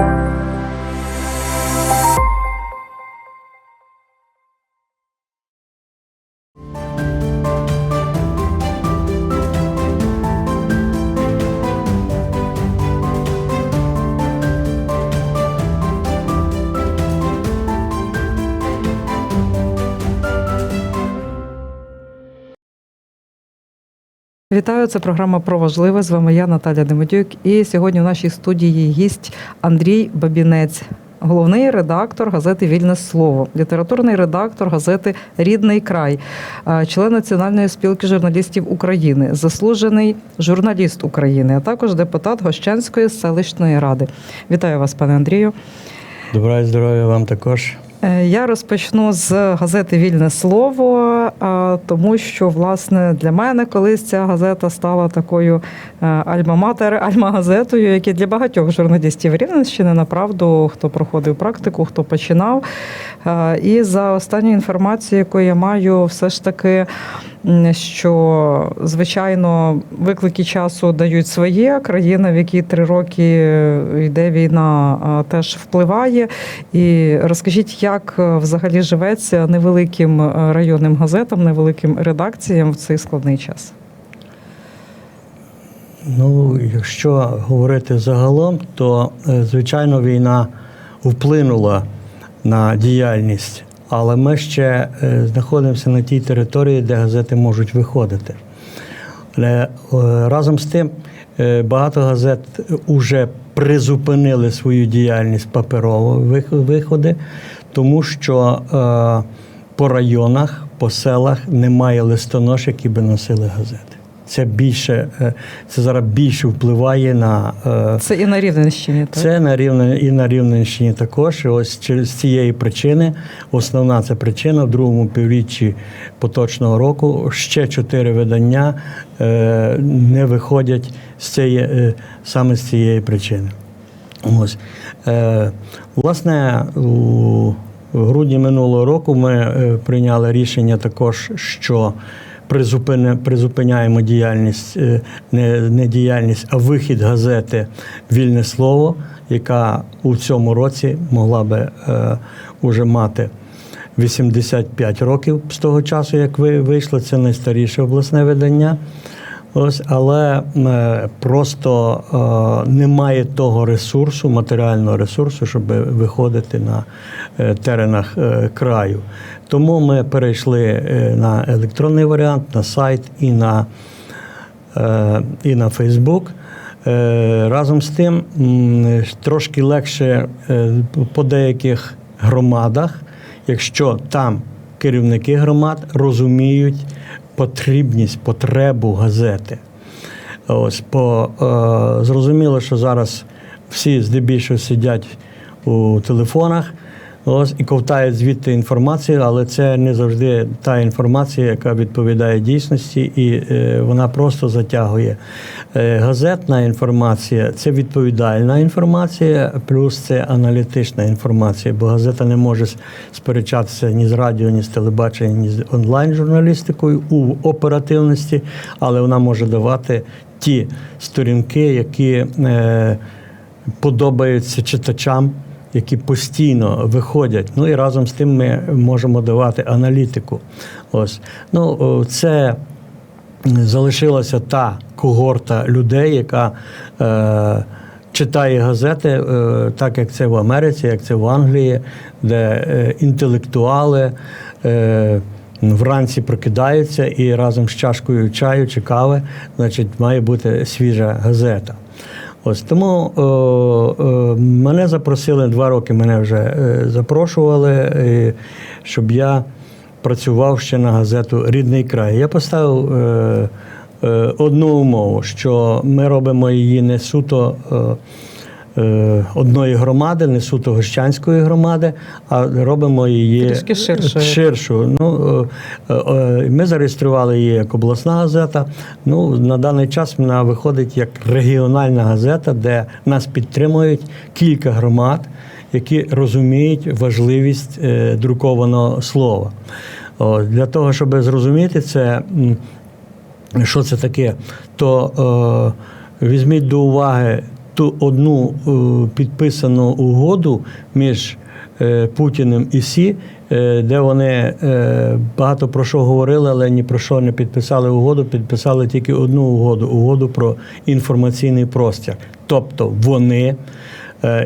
Thank you. Вітаю, це програма про важливе. З вами я, Наталя Демодюк. І сьогодні в нашій студії гість Андрій Бабінець, головний редактор газети Вільне слово, літературний редактор газети Рідний край, член Національної спілки журналістів України, заслужений журналіст України, а також депутат Гощанської селищної ради. Вітаю вас, пане Андрію. Добра здоров'я вам також. Е, Я розпочну з газети Вільне слово, тому що власне для мене колись ця газета стала такою е, альма-матер, альма-газетою, яка для багатьох журналістів Рівненщини, направду, хто проходив практику, хто починав. Е, І за останню інформацію, яку я маю, все ж таки. Що звичайно виклики часу дають своє. Країна, в якій три роки йде війна, теж впливає. І розкажіть, як е, взагалі живеться невеликим е, районним газетам, невеликим редакціям в цей складний час? Ну, якщо говорити загалом, то е, звичайно війна вплинула на діяльність, але ми ще е, знаходимося на тій території, де газети можуть виходити. Але е, разом з тим е, багато газет вже призупинили свою діяльність паперово виходи, тому що по районах, по селах немає листонош, які би носили газети. Це більше, е, це зараз більше впливає на е, Це і на Рівненщині, так? це на рівне і на Рівненщині також. І ось через цієї причини, основна це причина в другому півріччі поточного року ще чотири видання е, не виходять з цієї, саме з цієї причини. Ось. Власне, у грудні минулого року ми прийняли рішення також, що призупиняємо діяльність, е, не, не діяльність, а вихід газети Вільне слово, яка у цьому році могла би е, мати 85 років з того часу, як ви вийшло. Це найстаріше обласне видання. Ось, але е, просто е, немає того ресурсу, матеріального ресурсу, щоб виходити на теренах краю. Тому ми перейшли е, на електронний варіант, на сайт і на, е, і на Фейсбук. Разом з тим трошки легше е, по деяких громадах, якщо там керівники громад розуміють потрібність, потребу газети. Ось по зрозуміло, що зараз всі здебільшого сидять у телефонах. І ковтають звідти інформацію, але це не завжди та інформація, яка відповідає дійсності, і е, вона просто затягує. Е, газетна інформація це відповідальна інформація, плюс це аналітична інформація, бо газета не може сперечатися ні з радіо, ні з телебаченням, ні з онлайн-журналістикою у оперативності, але вона може давати ті сторінки, які е, подобаються читачам які постійно виходять. Ну і разом з тим ми можемо давати аналітику. Ось ну це залишилася та когорта людей, яка е, читає газети, е, так як це в Америці, як це в Англії, де е, інтелектуали. Е, Вранці прокидаються і разом з чашкою чаю чи кави, значить, має бути свіжа газета. Ось тому о, о, мене запросили два роки. Мене вже е, запрошували, е, щоб я працював ще на газету Рідний край. Я поставив е, е, одну умову, що ми робимо її не суто. Е, Одної громади, не суто Гощанської громади, а робимо її Трішки ширшу. Ну, е, е, ми зареєстрували її як обласна газета. Ну, на даний час вона виходить як регіональна газета, де нас підтримують кілька громад, які розуміють важливість е, друкованого слова. Для того, щоб зрозуміти це, що це таке, то е, візьміть до уваги. Ту одну е, підписану угоду між е, Путіним і Сі, е, де вони багато про що говорили, але ні про що не підписали угоду, підписали тільки одну угоду угоду про інформаційний простір. Тобто вони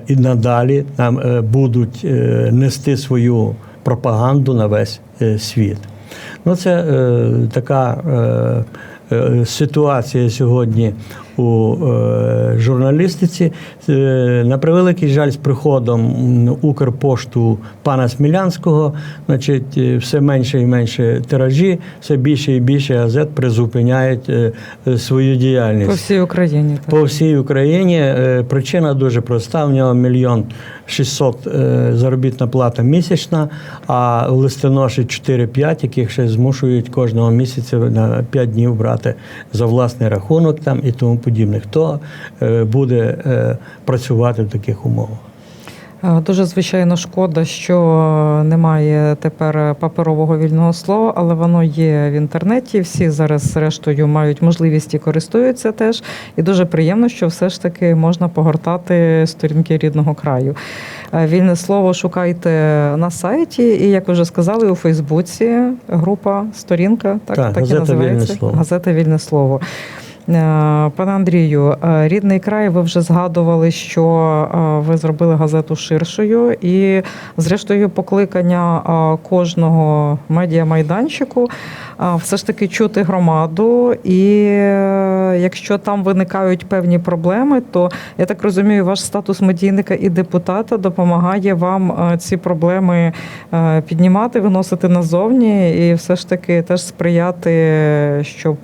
і надалі нам будуть нести свою пропаганду на весь світ. Ну, це така ситуація сьогодні у е, журналістиці. Е, на превеликий жаль, з приходом Укрпошту пана Смілянського, значить, е, все менше і менше тиражі, все більше і більше газет призупиняють свою діяльність. По всій Україні. Так. По всій Україні Е, причина дуже проста. В нього мільйон 600 е, заробітна плата місячна, а листоноші 4-5, яких ще змушують кожного місяця на 5 днів брати за власний рахунок там і тому подібне. Хто е, буде е, працювати в таких умовах? Е, Дуже звичайно шкода, що немає тепер паперового вільного слова, але воно є в інтернеті. Всі зараз, зрештою, мають можливість і користуються теж. І дуже приємно, що все ж таки можна погортати сторінки рідного краю. Вільне слово шукайте на сайті, і як ви вже сказали, у Фейсбуці група, сторінка, так, Так, так, і називається «Вільне слово». газета Вільне слово. Е, Пане Андрію, е, рідний край, ви вже згадували, що е, ви зробили газету ширшою, і зрештою покликання кожного медіамайданчику все ж таки чути громаду. І якщо там виникають певні проблеми, то я так розумію, ваш статус медійника і депутата допомагає вам ці проблеми піднімати, виносити назовні, і все ж таки теж сприяти, щоб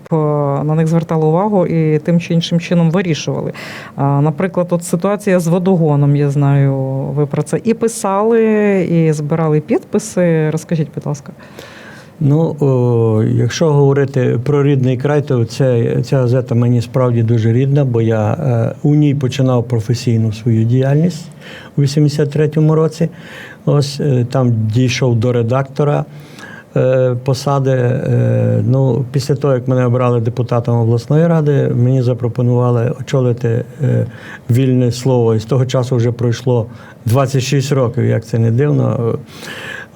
на них звертали увагу і тим чи іншим чином вирішували. Наприклад, от ситуація з водогоном, я знаю, ви про це і писали, і збирали підписи. Розкажіть, будь ласка. Ну, о, якщо говорити про рідний край, то це, ця газета мені справді дуже рідна, бо я е, у ній починав професійну свою діяльність у 83-му році. Ось е, там дійшов до редактора посади. Е, ну, після того, як мене обрали депутатом обласної ради, мені запропонували очолити е, вільне слово. І з того часу вже пройшло 26 років, як це не дивно.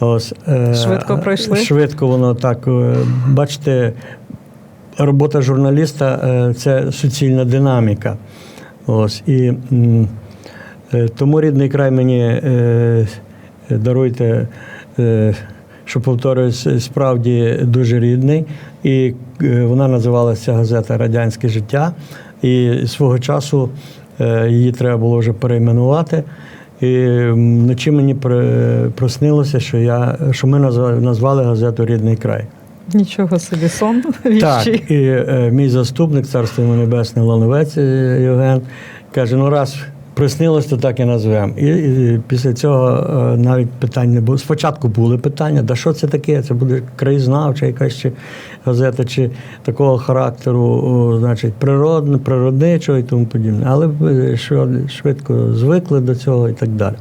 Ось, е, Швидко пройшли? Швидко воно так. е, Бачите, робота журналіста е, це суцільна динаміка. Ось, і е, тому рідний край мені е, даруйте, е, що повторююсь, справді дуже рідний. І е, вона називалася газета Радянське життя. І свого часу е, її треба було вже перейменувати. І вночі мені проснилося, що я що ми назвали газету Рідний край. Нічого собі сон Так, і е, мій заступник, царство йому небесне, Лановець е, Євген, каже: ну раз приснилось, то так і назвемо. І, і після цього е, навіть питань не було. Спочатку були питання, да що це таке? Це буде краєзнавча якась чи газета, чи такого характеру, значить, природне, природничого і тому подібне. Але швидко звикли до цього і так далі.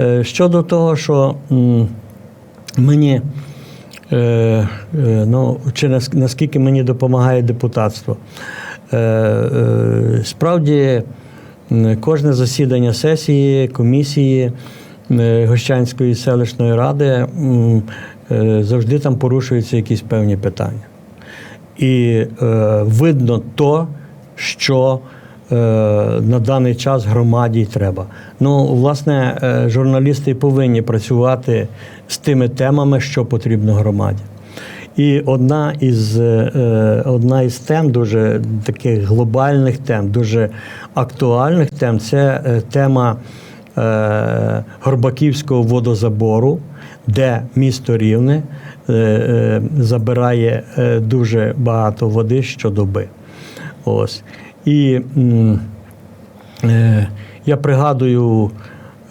Е, Щодо того, що мені. Е, ну, чи наскільки мені допомагає депутатство. Справді, кожне засідання сесії, комісії е, Гощанської селищної ради е, завжди там порушуються якісь певні питання. І е, видно то, що е, на даний час громаді треба. Ну, власне, е, журналісти повинні працювати з тими темами, що потрібно громаді. І одна із, е, одна із тем, дуже таких глобальних тем, дуже актуальних тем це е, тема е, Горбаківського водозабору, де місто Рівне е, е, забирає е, дуже багато води щодоби. Ось. І е, я пригадую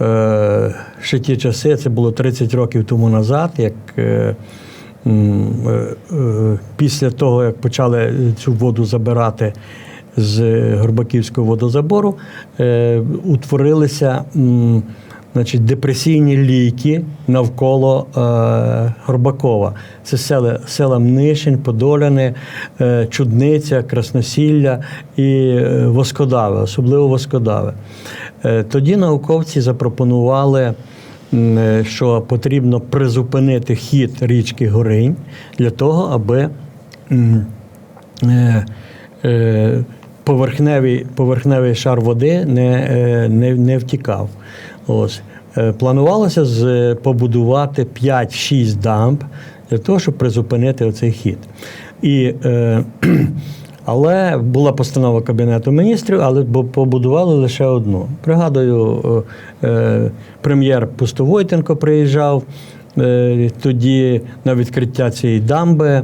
е, ще ті часи, це було 30 років тому назад, як е, е, е, після того, як почали цю воду забирати з Горбаківського водозабору, е, утворилися значить, депресійні ліки навколо е, Горбакова. Це села, села Мнишень, Подоляни, е, Чудниця, Красносілля і е, Воскодаве, особливо Воскодаве. Е, тоді науковці запропонували. Е, Що потрібно призупинити хід річки Горинь для того, аби е, е, поверхневий, поверхневий шар води не, не, не втікав. Ось. Планувалося з, побудувати 5-6 дамб для того, щоб призупинити оцей хід. І, е, але була постанова Кабінету міністрів, але побудували лише одну. Пригадую, е, прем'єр Пустовойтенко приїжджав е, тоді на відкриття цієї дамби.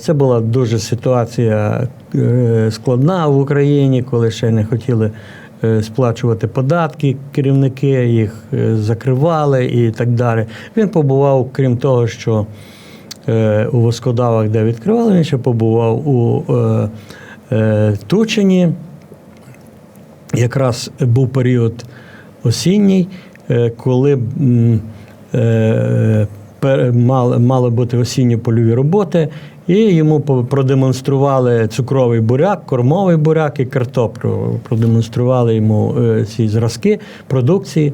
Це була дуже ситуація е, складна в Україні, коли ще не хотіли сплачувати податки, керівники їх закривали і так далі. Він побував, крім того, що у Воскодавах, де відкривали, він ще побував у е, е, Тучині. Якраз був період осінній, е, коли е, мали, бути осінні польові роботи, і йому продемонстрували цукровий буряк, кормовий буряк і картоплю. Продемонстрували йому е, ці зразки продукції.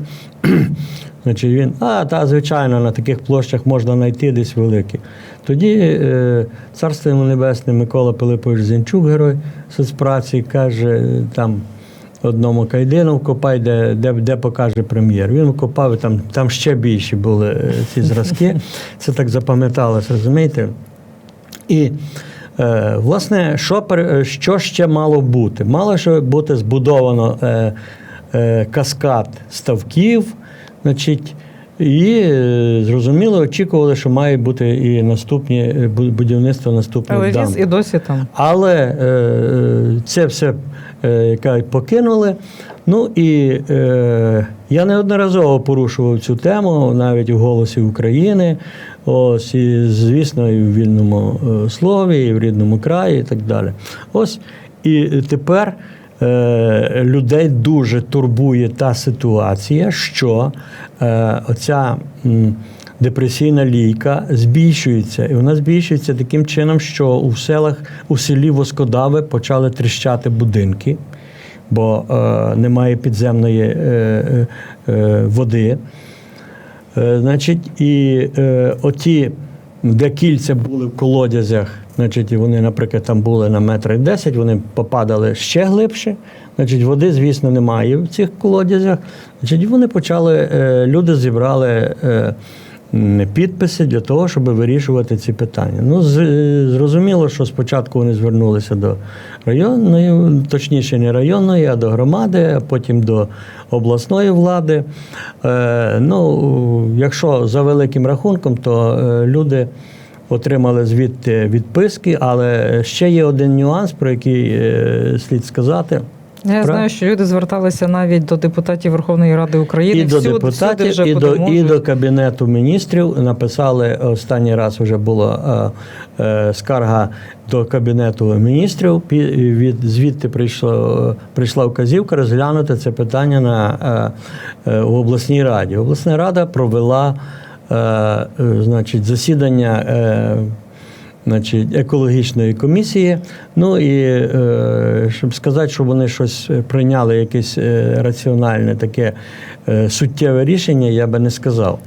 Значить, він, а, та, звичайно, на таких площах можна знайти десь великі. Тоді е, царство йому небесне Микола Пилипович Зінчук, герой соцпраці, каже, там одному кайдину вкопай, де, де, де покаже прем'єр. Він вкопав, там, там ще більші були е, ці зразки. Це так запам'яталося, розумієте? І е, власне, що, що ще мало бути? Мало що бути збудовано е, е, каскад ставків, значить, і е, зрозуміло, очікували, що має бути і наступні е, будівництво наступних Але віз і досі там. Але е, це все е, покинули. Ну і е, я неодноразово порушував цю тему навіть у голосі України. Ось і звісно, і в вільному е, слові, і в рідному краї, і так далі. Ось і тепер е, людей дуже турбує та ситуація, що е, оця. депресійна лійка збільшується, і вона збільшується таким чином, що у селах у селі Воскодави почали тріщати будинки, бо е, немає підземної е, е, е, води. Е, значить, і е, оті, де кільця були в колодязях, значить, і вони, наприклад, там були на метр 10, вони попадали ще глибше. Значить, води, звісно, немає в цих колодязях. Значить, вони почали, е, люди зібрали. Е, Підписи для того, щоб вирішувати ці питання. Ну, зрозуміло, що спочатку вони звернулися до районної, точніше, не районної, а до громади, а потім до обласної влади. Е, ну, якщо за великим рахунком, то е, люди отримали звідти відписки, але ще є один нюанс, про який е, слід сказати. Я знаю, що люди зверталися навіть до депутатів Верховної Ради України. І до всюди, депутатів, всюди вже і, до, і до Кабінету міністрів написали останній раз вже була е, е, скарга до Кабінету міністрів. Від, звідти прийшло, прийшла вказівка розглянути це питання на, е, е, в обласній раді. Обласна рада провела е, е, значить, засідання. Е, значить, екологічної комісії. Ну і е, щоб сказати, що вони щось прийняли, якесь е, раціональне таке е, суттєве рішення, я би не сказав.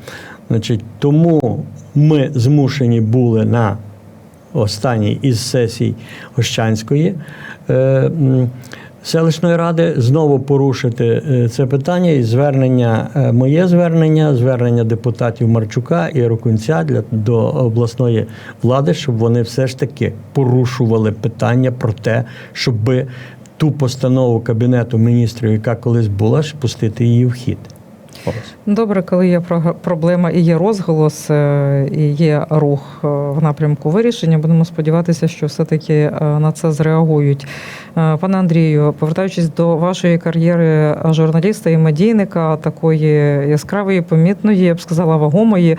Значить, тому ми змушені були на останній із сесій Ощанської е, селищної ради знову порушити е, це питання і звернення, е, моє звернення, звернення депутатів Марчука і Рукунця для до обласної влади, щоб вони все ж таки порушували питання про те, щоб ту постанову Кабінету міністрів, яка колись була, ж пустити її в хід. Ось. Добре, коли є проблема і є розголос, е, і є рух е, в напрямку вирішення. Будемо сподіватися, що все-таки е, на це зреагують. Пане Андрію, повертаючись до вашої кар'єри журналіста і медійника, такої яскравої, помітної, я б сказала, вагомої.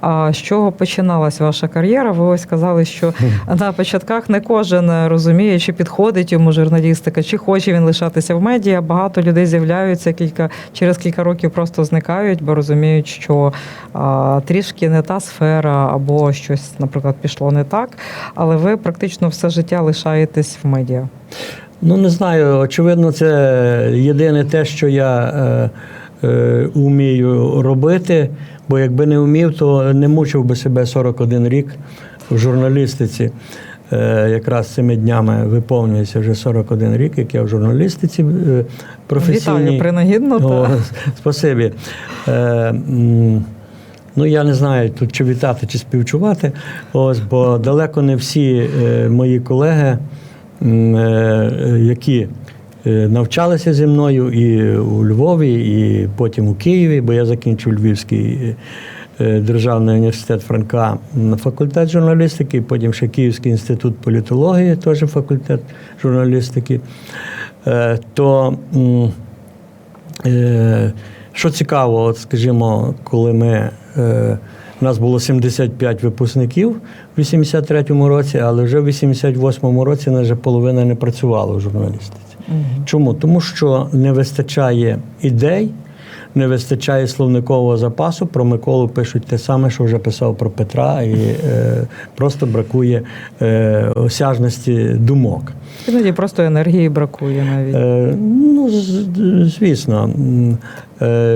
А з чого починалась ваша кар'єра? Ви ось казали, що на початках не кожен розуміє, чи підходить йому журналістика, чи хоче він лишатися в медіа. Багато людей з'являються кілька через кілька років просто зникають, бо розуміють, що а, трішки не та сфера, або щось, наприклад, пішло не так. Але ви практично все життя лишаєтесь в медіа. Ну, не знаю. Очевидно, це єдине те, що я е, е, вмію робити, бо якби не вмів, то не мучив би себе 41 рік в журналістиці. Е, якраз цими днями виповнюється вже 41 рік, як я в журналістиці е, професійній. Вітаю принагідно. О, Та. спасибі. Е, ну, я не знаю, тут чи вітати, чи співчувати. Ось, бо далеко не всі мої колеги, які навчалися зі мною і у Львові, і потім у Києві, бо я закінчив Львівський. е, Державний університет Франка м, факультет журналістики, потім ще Київський інститут політології, теж факультет журналістики. Е, То Е, Що цікаво, от скажімо, коли ми. Е, у нас було 75 випускників в 83-му році, але вже в 88-му році вже половина не працювала в журналістиці. Чому? Тому що не вистачає ідей, не вистачає словникового запасу. Про Миколу пишуть те саме, що вже писав про Петра, і е, просто бракує е, осяжності думок. Іноді просто енергії бракує навіть. Е, ну, звісно,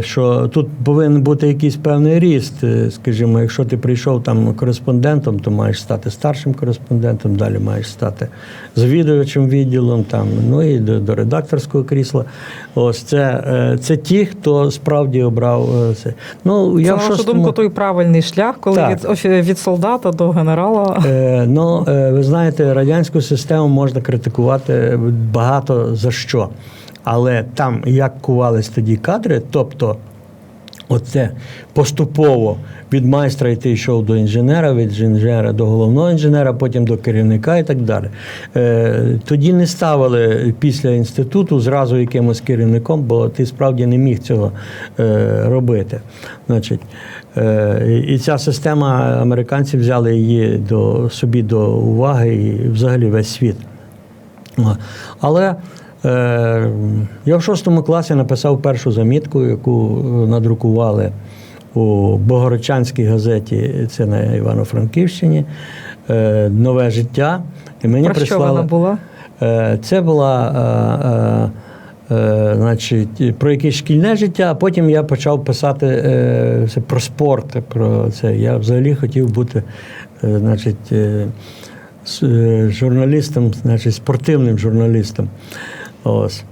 що тут повинен бути якийсь певний ріст. Е, Скажімо, якщо ти прийшов там кореспондентом, то маєш стати старшим кореспондентом, далі маєш стати завідувачем відділом, там, ну і до, до редакторського крісла. Ось це, е, це ті, хто справді обрав е, це. Ну, Це, я на в шостому- думку, той правильний шлях, коли Так. від, від солдата до генерала. Е, ну, е, ви знаєте, радянську систему можна критикувати багато за що. Але там, як кувались тоді кадри, тобто оце поступово від майстра йти йшов до інженера, від інженера до головного інженера, потім до керівника і так далі. Е, тоді не ставили після інституту зразу якимось керівником, бо ти справді не міг цього е, робити. Значить, е, і ця система американці взяли її до собі до уваги і взагалі весь світ. Але я в шостому класі написав першу замітку, яку е, надрукували у Богородчанській газеті, це на Івано-Франківщині, е, Нове життя. І мені Про що вона була? Е, Це була. е, е, е, Значить, про якесь шкільне життя, а потім я почав писати е, це про спорт. Про це. Я взагалі хотів бути е, значить, е, е, журналістом, значить, спортивним журналістом. Ось.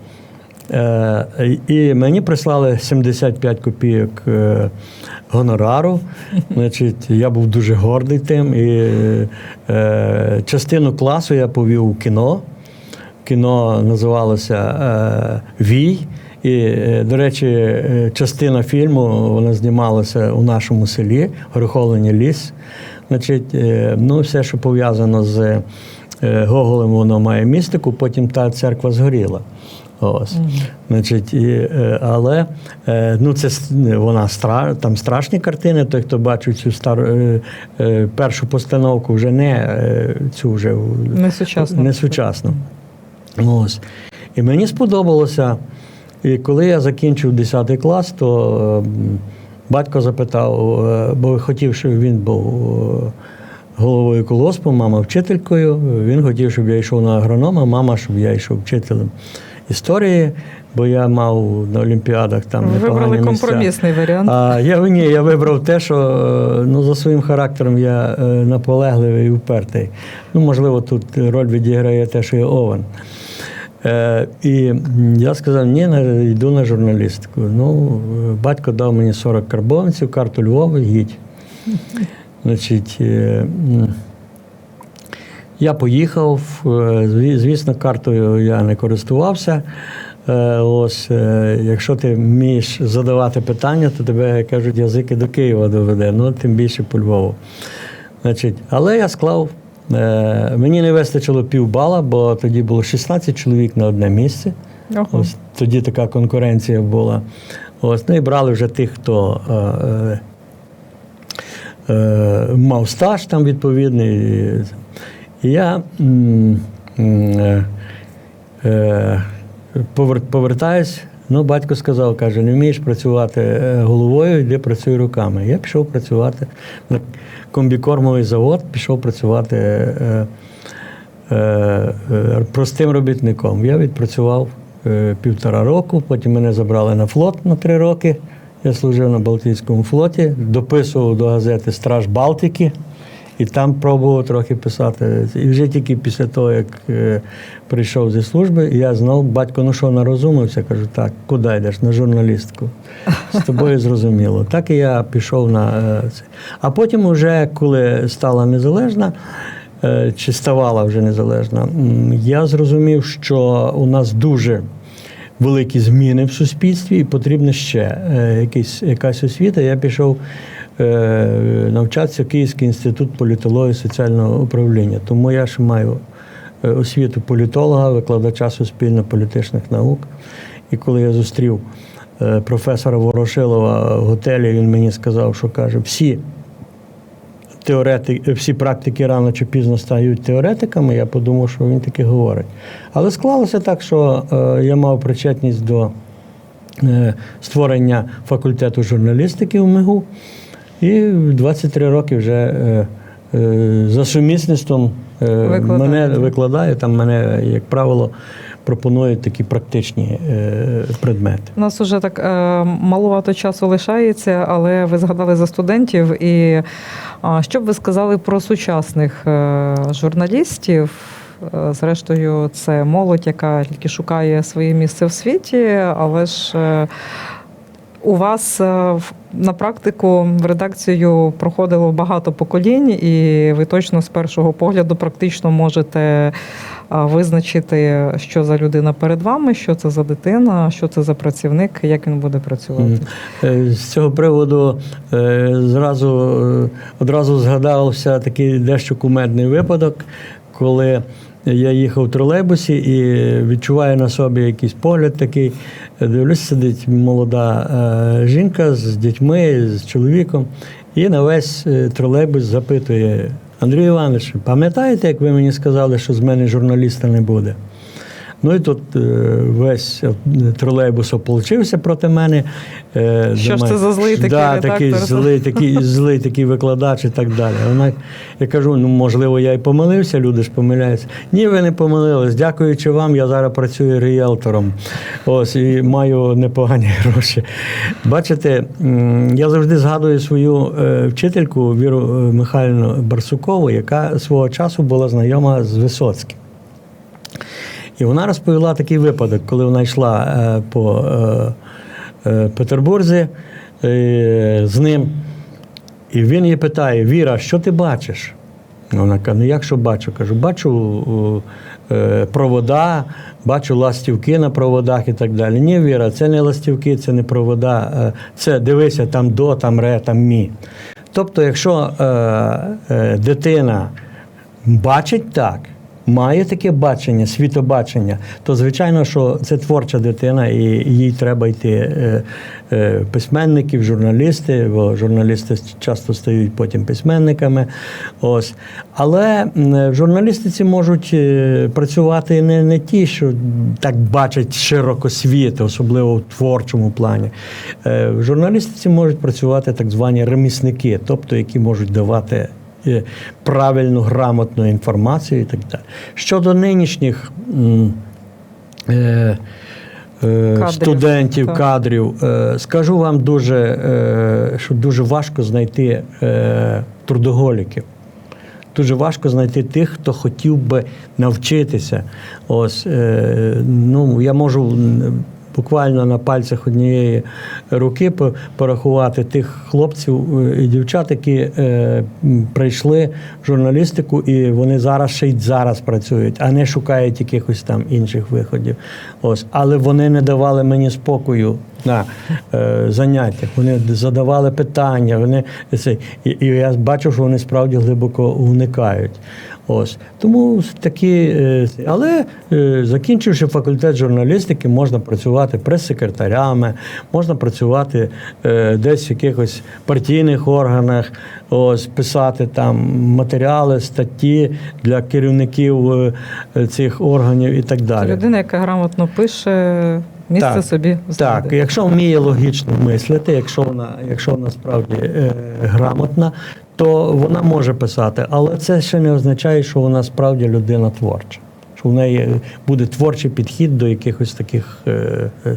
Е, І мені прислали 75 копійок е, гонорару. Значить, я був дуже гордий тим. І е, частину класу я повів у кіно. Кіно називалося е, Вій. І, е, до речі, е, частина фільму вона знімалася у нашому селі, Гороховлені ліс. Значить, е, ну, все, що пов'язано з Гоголем, воно має містику, потім та церква згоріла. Ось. Значить, і, е, але е, ну, це вона стра, там страшні картини. Той, хто бачив цю стару е, е, першу постановку, вже не е, цю вже в- Не сучасно. не сучасно. Ось. І мені сподобалося. І коли я закінчив 10 клас, то е, батько запитав, е, бо хотів, щоб він був е, головою колоспу, мама вчителькою. Він хотів, щоб я йшов на агронома, мама, щоб я йшов вчителем історії, бо я мав на Олімпіадах там Ви вибрали місця. компромісний варіант. А я ні, я вибрав те, що е, ну, за своїм характером я е, наполегливий і впертий. Ну, можливо, тут роль відіграє те, що я овен. Е, і я сказав, ні, йду на журналістику. Ну, е, батько дав мені 40 карбованців, карту Львова, їдь. Значить, е, я поїхав, е, звісно, картою я не користувався. Е, Ось, якщо ти вмієш задавати питання, то тебе, кажуть, язики до Києва доведе, ну тим більше по Львову. Значить, але я склав. Мені не вистачило півбала, бо тоді було 16 чоловік на одне місце. Ого. Ось тоді така конкуренція була. Ось, ну і брали вже тих, хто мав стаж там відповідний. І я е, е, повер- повертаюсь. Ну, батько сказав, каже, не вмієш працювати е, головою, йди працюй руками. Я пішов працювати на комбікормовий завод, пішов працювати е, е, е, простим робітником. Я відпрацював е, півтора року, потім мене забрали на флот на три роки. Я служив на Балтійському флоті, дописував до газети Страж Балтики. І там пробував трохи писати. І вже тільки після того, як е, прийшов зі служби, я знов, батько, ну що, нарозумився, кажу, так, куди йдеш? На журналістку. З тобою зрозуміло. Так і я пішов на е, це. А потім, уже, коли стала незалежна, е, чи ставала вже незалежна, я зрозумів, що у нас дуже великі зміни в суспільстві, і потрібна ще е, якась освіта. Я пішов е, навчатися в Київський інститут політології і соціального управління. Тому я ще маю е, освіту політолога, викладача суспільно-політичних наук. І коли я зустрів професора Ворошилова в готелі, він мені сказав, що каже, всі теоретики, всі практики рано чи пізно стають теоретиками, я подумав, що він таки говорить. Але склалося так, що е, я мав причетність до е, створення факультету журналістики в МИГУ. І 23 роки вже е, е, за сумісництвом е, Викладаєте. мене викладаю, там мене, як правило, пропонують такі практичні е, предмети. У нас уже так е, маловато часу лишається, але ви згадали за студентів. І що б ви сказали про сучасних е, журналістів? Зрештою, це молодь, яка тільки шукає своє місце в світі, але ж у вас е, в- на практику в редакцію проходило багато поколінь, і ви точно з першого погляду практично можете визначити, що за людина перед вами, що це за дитина, що це за працівник, як він буде працювати. Е, З цього приводу е, зразу, е, одразу згадався такий дещо кумедний випадок, коли я їхав в тролейбусі і відчуваю на собі якийсь погляд такий. Дивлюсь, сидить молода е, жінка з дітьми, з чоловіком, і на весь е, тролейбус запитує: Андрій Іванович, пам'ятаєте, як ви мені сказали, що з мене журналіста не буде? Ну і тут е, весь е, тролейбус ополчився проти мене. Е, Що ж це за злий такий да, редактор? такий злий, такий злий такий викладач і так далі. Вона, я кажу, ну можливо, я і помилився, люди ж помиляються. Ні, ви не помилились. Дякуючи вам, я зараз працюю ріелтором. Ось і маю непогані гроші. Бачите, я завжди згадую свою вчительку Віру Михайлівну Барсукову, яка свого часу була знайома з Висоцьким. І вона розповіла такий випадок, коли вона йшла е, по е, е, Петербурзі з ним. І він її питає: Віра, що ти бачиш? Вона каже, ну як що бачу? Кажу, бачу провода, бачу ластівки на проводах і так далі. Ні, Віра, це не ластівки, це не провода, це дивися, там до, там ре, там мі. Тобто, якщо е, е, дитина бачить так, має таке бачення, світобачення, то звичайно, що це творча дитина, і їй треба йти е, е, письменників, журналісти, бо журналісти часто стають потім письменниками. Ось. Але в журналістиці можуть е, працювати не, не ті, що так бачать широко світ, особливо в творчому плані. В журналістиці можуть працювати так звані ремісники, тобто які можуть давати правильну, грамотну інформацію і так далі. Щодо нинішніх е, е, Кадрів, студентів, так. кадрів, е, скажу вам дуже, е, що дуже важко знайти е, трудоголіків. Дуже важко знайти тих, хто хотів би навчитися. Ось, е, ну, я можу буквально на пальцях однієї руки порахувати тих хлопців е, і дівчат, які е, прийшли в журналістику, і вони зараз ще й зараз працюють, а не шукають якихось там інших виходів. Ось. Але вони не давали мені спокою на е, заняттях. Вони задавали питання. Вони і, і я бачу, що вони справді глибоко уникають. Ось. Тому такі, е, але е, закінчивши факультет журналістики, можна працювати прес-секретарями, можна працювати е, десь в якихось партійних органах, ось писати там матеріали, статті для керівників цих органів і так Це далі. людина, яка грамотно пише, місце Так, собі Так, якщо вміє логічно мислити, якщо вона, якщо вона справді е, грамотна, то вона може писати. Але це ще не означає, що вона справді людина творча. Що в неї буде творчий підхід до якихось таких е, е.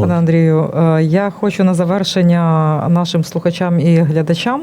Пане Андрію, е, я хочу на завершення нашим слухачам і глядачам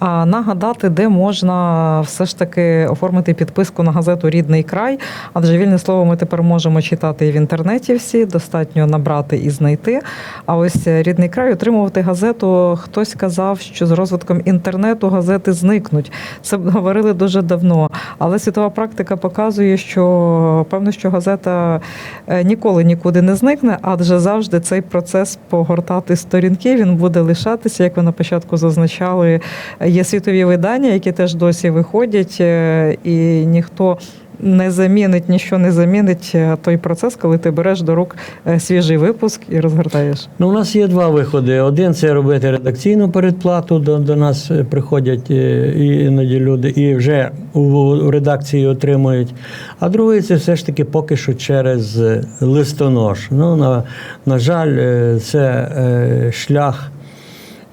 нагадати, де можна все ж таки оформити підписку на газету Рідний край. Адже вільне слово ми тепер можемо читати і в інтернеті всі, достатньо набрати і знайти. А ось е, рідний край отримувати газету. Хтось казав, що з розвитком інтернету газети зникнуть. Це говорили дуже давно. Але світова практика показує, що певно, що газета е, ніколи нікуди не зникне, адже завжди цей процес погортати сторінки він буде лишатися, як ви на початку зазначали. Є світові видання, які теж досі виходять, е, і ніхто. Не замінить, ніщо не замінить е, той процес, коли ти береш до рук е, свіжий випуск і розгортаєш. Ну, у нас є два виходи. Один це робити редакційну передплату. До, до нас е, приходять іноді люди і вже у, редакції отримують. А другий це все ж таки поки що через листонож. Ну, на, на жаль, це шлях.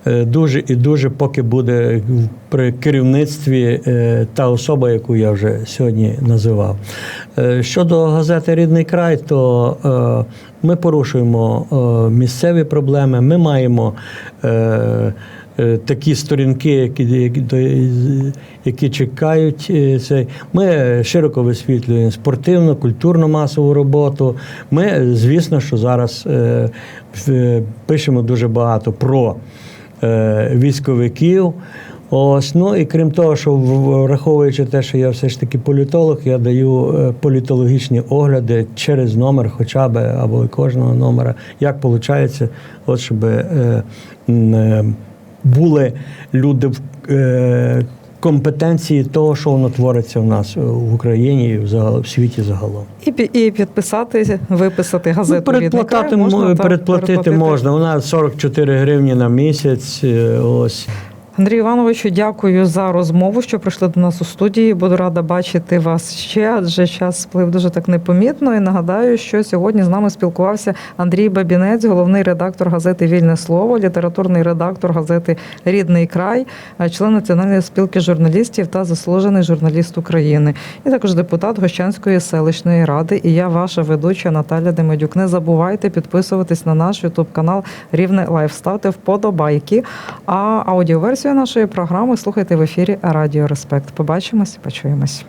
Е, Дуже і дуже поки буде при керівництві е, та особа, яку я вже сьогодні називав. Е, Щодо газети Рідний край, то ми порушуємо місцеві проблеми. Ми маємо такі сторінки, які, які, чекають цей. Ми широко висвітлюємо спортивну, культурну масову роботу. Ми, звісно, що зараз пишемо дуже багато про військовиків. Ось, ну і крім того, що враховуючи те, що я все ж таки політолог, я даю е, політологічні огляди через номер, хоча б або кожного номера, як виходить, от щоб е, е, були люди в е, компетенції того, що воно твориться в нас в Україні і в, світі загалом. І, і підписати, виписати Ну, газету Ну, передплатати, можна, мо- так, передплатити можна. Вона 44 гривні на місяць. е, Ось. Андрію Івановичу, дякую за розмову, що прийшли до нас у студії. Буду рада бачити вас ще, адже час сплив дуже так непомітно. І нагадаю, що сьогодні з нами спілкувався Андрій Бабінець, головний редактор газети Вільне слово, літературний редактор газети Рідний край, член Національної спілки журналістів та заслужений журналіст України, і також депутат Гощанської селищної ради. І я, ваша ведуча Наталя Демедюк. Не забувайте підписуватись на наш Ютуб канал Рівне Лайф. Ставте вподобайки. А аудіоверсію нашої програми слухайте в ефірі Радіо Респект. Побачимось, почуємось.